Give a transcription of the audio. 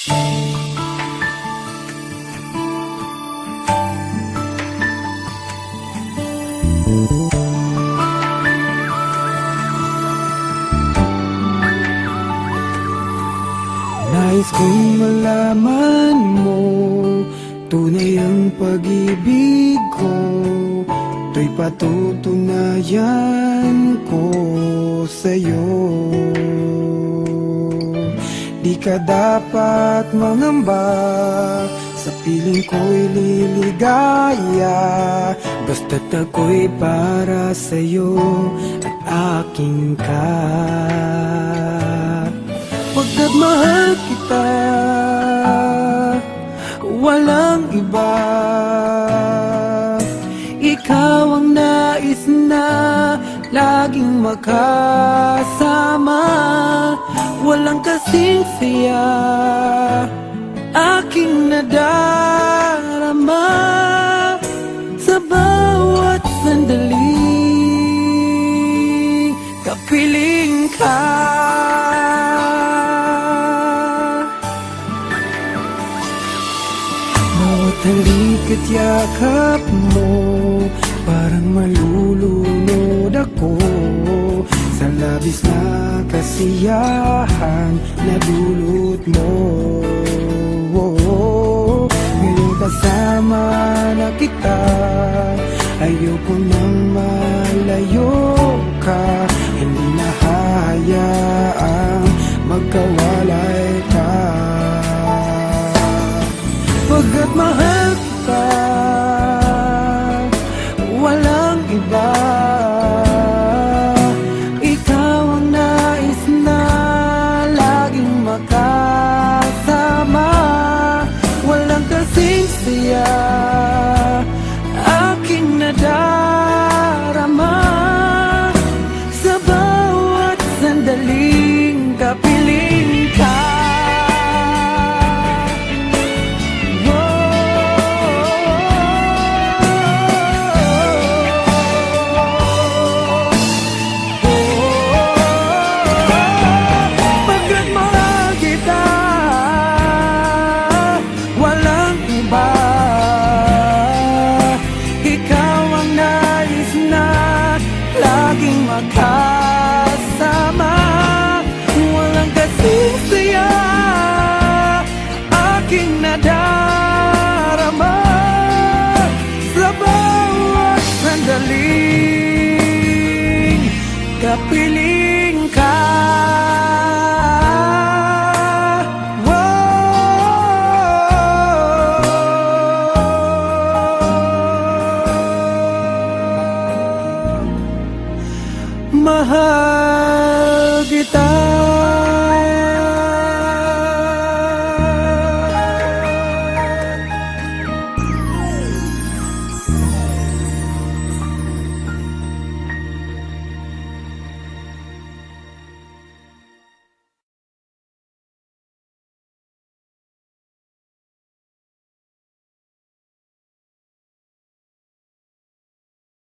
Nais kong malaman mo Tunay ang pag-ibig ko To'y patutunayan ko sa'yo ka dapat mangamba. Sa piling ko'y liligaya Basta't ako'y para sa'yo At aking ka. Pagkat mahal kita Walang iba. Ikaw ang nais na Laging makasama Walang kasing saya Aking nadarama Sa bawat sandali. Kapiling ka. Bawat halik at yakap mo kasiyahan Na dulot mo. Ngayon kasama na kita Ayoko nang malayo ka. Hindi na hayaang magkawalay ka. Pagkat mahal kita Laging makasama. Walang kasing saya Aking nadarama. Sa bawat sandaling Kapiling kita